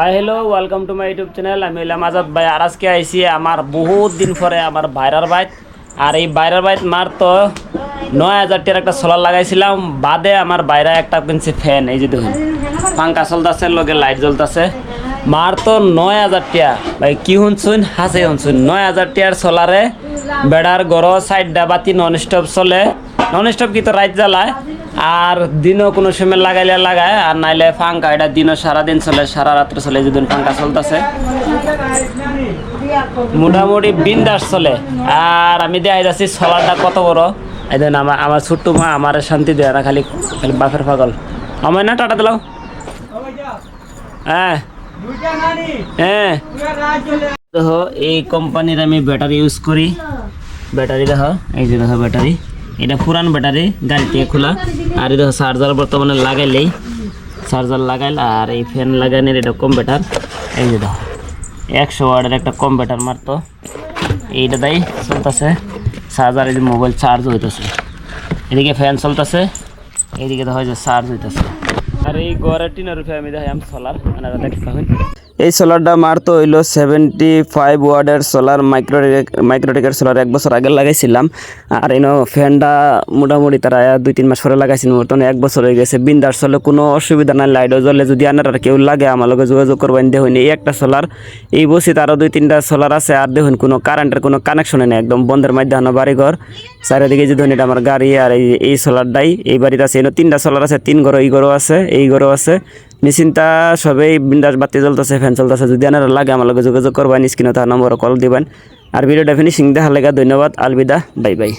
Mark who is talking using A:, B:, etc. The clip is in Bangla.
A: Hi hello welcome to my YouTube channel আমি হইলাম আজাদ ভাই। আর আজকে আইসি আমার বহুত দিন পরে আমার বাইরার বাইত আর এই বাইরার বাইত মার তো নয় হাজার টাকার একটা সোলার লাগাইছিলাম। বাদে আমার বাইরে একটা কিনছে ফ্যান এই যে দেখুন। পাঙ্কা চলতেছে, লগে লাইট জ্বলতেছে। মার তো নয় হাজার টিয়া ভাই, কি শুনছুন? হাসে শুনছুন। নয় হাজার টিয়ার সোলারে বেড়ার গড় সাইডটা ডাবাতি নন স্টপ চলে। নন স্টপ কি তো রাইত জ্বালায়? আর দিনও কোনো সময় লাগাইলে লাগায়, আর নাইলে ফাঙ্কা। এটা দিনও সারাদিন চলে, সারা রাত্র চলে যেদিন ফাঙ্কা চলতেছে। মোটামুটি বিন্দাস চলে। আর আমি দেখাই যাচ্ছি সোলারটা কত বড়। এই আমার আমার ছোট্ট মা আমার শান্তি দেয় না, খালি খালি বাপের পাগল। আমার না টাটা দিলাও। হ্যাঁ। হ্যাঁ। দেখো, এই কোম্পানির আমি ব্যাটারি ইউজ করি। ব্যাটারি দেখো, এই যে দেখো ব্যাটারি এটা পুরান ব্যাটারি, গাড়িতে খোলা। আর দেখো চার্জার বর্তমানে লাগাইলেই চার্জার লাগাইল আর এই ফ্যান লাগানোর এটা কম্পিউটার এই যে দেখো, একশো ওয়ার্ডের একটা কম্পিউটার মারতো। এইটা দাই, চলতেছে। চার্জার এই যে মোবাইল চার্জ হইতেছে। এদিকে ফ্যান চলতেছে এইদিকে দেখা যায় চার্জ হইতেছে। আর এই গড়ের টিনের উপরে আমি দেখাই সোলার মানে দেখতে পাবেন
B: এই সোলারটা মারতো হইল সেভেন্টি ফাইভ ওয়ার্ডের সোলার মাইক্রো মাইক্রোটেকের সোলার এক বছর আগে লাগাইছিলাম। আর এনো ফ্যানটা মোটামুটি তারা দুই তিন মাস পরে লাগাইছিল মতন এক বছর হয়ে গেছে। বিন্দার চলে, কোনো অসুবিধা নাই লাইটও জ্বলে, যদি আনার আর কেউ লাগে, আমার লগে যোগাযোগ করবেন। দেখুন, এই একটা সোলার এই বসিত আরও দুই তিনটা সোলার আছে, আর দেখুন, কোনো কারেন্টের কোনো কানেকশনে নেই, একদম বন্ধের মাধ্যমে বাড়িঘর। চারিদিকে যে ধরুন, এটা আমার গাড়ি আর এই এই সোলারটাই এই বাড়িতে আছে এনে তিনটা সোলার আছে, তিন ঘর এই ঘরও আছে, এই ঘরও আছে। নিশ্চিন্তা সবেই বিন্দাস বাতি জ্বলতেছে ফ্যান চলতেছে যদি আনার লাগে, আমার লগে যোগাযোগ করবেন, স্ক্রিনে তার নম্বর কল দিবেন। আর ভিডিওটা ফিনিশিং দেখা লেগে ধন্যবাদ, আলবিদা বাই বাই